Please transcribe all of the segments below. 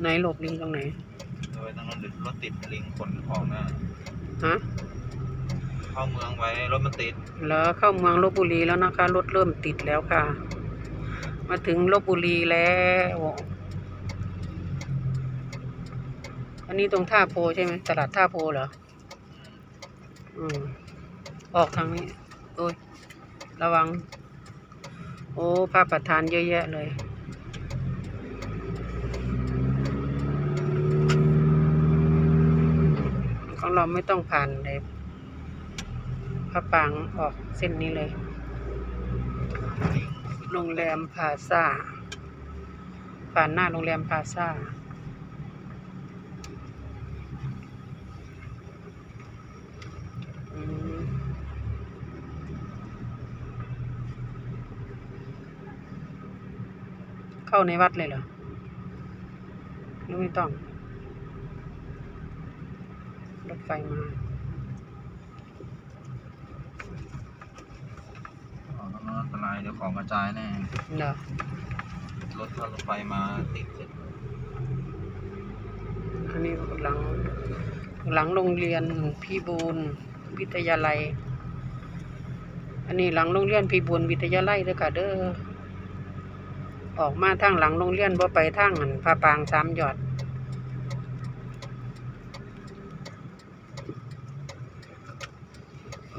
ไหนหลบลิงตรงไหนโดยทางนั้นรถติดลิงขนของนะฮะเข้าเมืองไว้รถมันติดแล้วเข้าเมืองลบบุรีแล้วนะคะ รถเริ่มติดแล้วค่ะ มาถึงลบบุรีแล้วอันนี้ตรงท่าโพใช่ไหมตลาดท่าโพเหรออืมออกทางนี้โอ้ยระวัง โอ้พระประธานเยอะแยะเลย ของ เราไม่ต้องผ่านเลยพระปางออกเส้นนี้เลย โรงแรมพาซาผ่านหน้าโรงแรมพาซาเข้าในวัดเลยเหรอหรือไม่ต้อง ไฟมาอ๋อตรงนั้นอันตรายเดี๋ยวของกระจายแน่เหรอรถถ้ารถไฟมาติดเสร็จอันนี้หลัง หลังโรงเรียนพี่บูลวิทยาลัย อันนี้หลังโรงเรียนพี่บูลวิทยาลัยเด้อค่ะเด้อ ออกมาทางหลังโรงเรียนบ่ไปทางหันพาปางสามยอด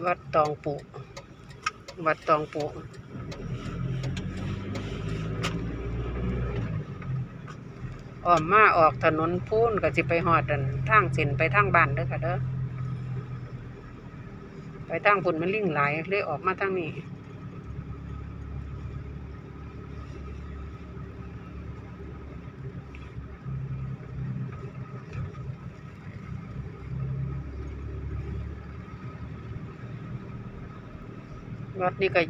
วัดตองปุ วัดตองปุออมมาออกถนนพูนก็สิไปหอดอันทางสินไปทางบ้านเด้อค่ะเด้อไปทางพุ่นมันลิ่งหลายเลยออกมาทางนี้ วัดนี่ก็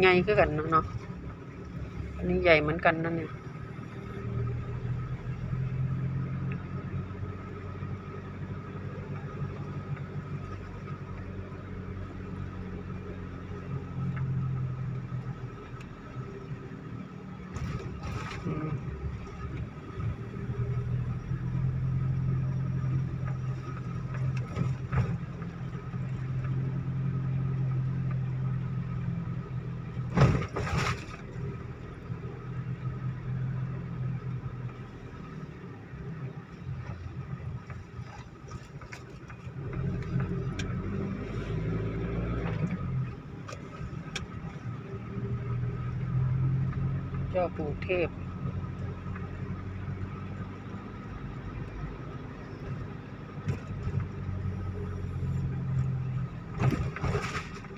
ไงคือกันเนาะอันนี้ใหญ่เหมือนกันนั่นเนี่ย เจ้าปู่เทพ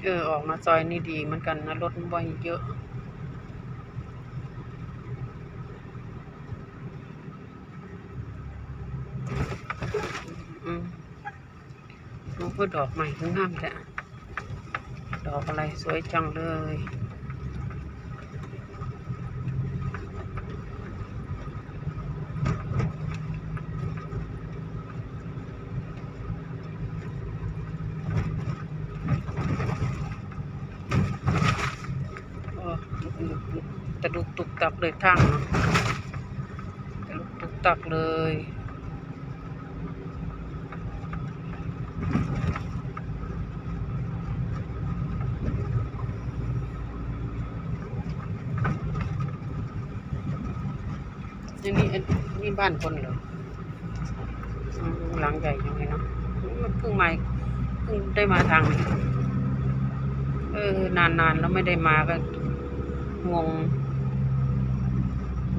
เออ ออกมาซอยนี่ดีเหมือนกันนะรถบ่อยเยอะ อืมโอ้ก็ดอกใหม่งามแท้ดอกอะไรสวยจังเลย โอ้ตะลุกตุกตักเลยทางเนาะตะลุกตุกตักเลยอันนี้อันนี่บ้านคนเหรอหลังใหญ่ยังไงเนาะเพิ่งมาเพิ่งได้มาทางนี้เออนานๆแล้วไม่ได้มาก็ งง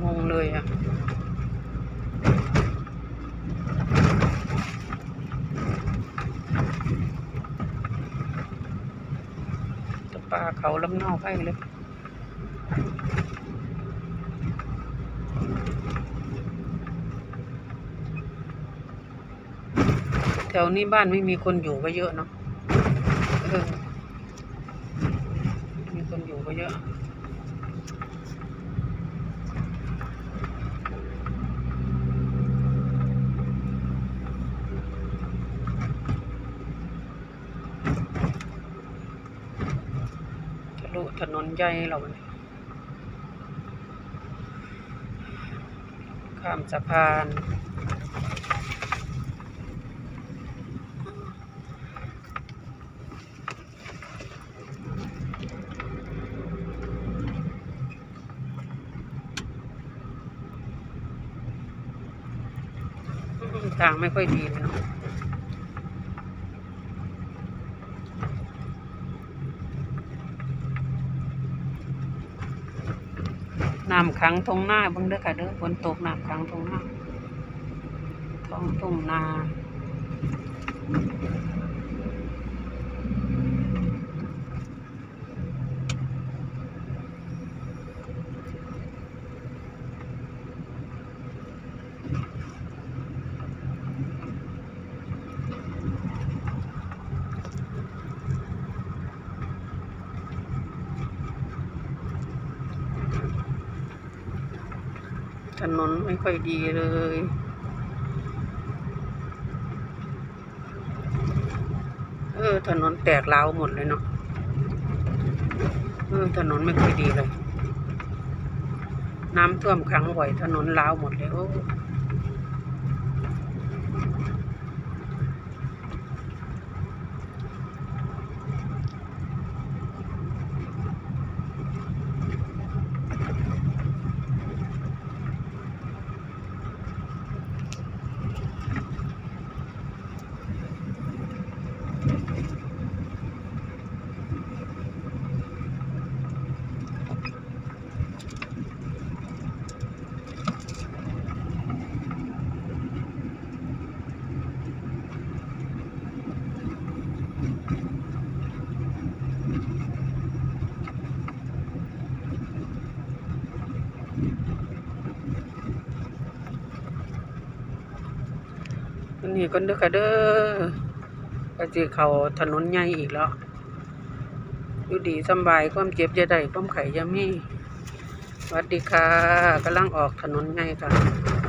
งงเลยอะตะปลาเขาลำเนาไปเลยแถวนี้บ้านไม่มีคนอยู่ก็เยอะเนาะมีคนอยู่ก็เยอะ ถนนใหญ่เราเนี่ยขข้ามสะพานทางไม่ค่อยดีเลยเนาะน้ำขังตรงหน้าเบิ่งเด้อค่ะเด้อฝนตกน้ำขังตรงหน้าท้องตรงนา ถนนไม่ค่อยดีเลยเออถนนแตกร้าวหมดเลยเนาะเออถนนไม่ค่อยดีเลย น้ำท่วมครั่งบ่อยถนนร้าวหมดเลยโอ้ นนี้ก็เด้อค่ะเด้อก็สิเข้าถนนใหญ่อีกแล้วอยู่ดีสบายความเจ็บจะได้ความไข่จะมีสวัสดีค่ะกำลังออกถนนใหญ่ค่ะ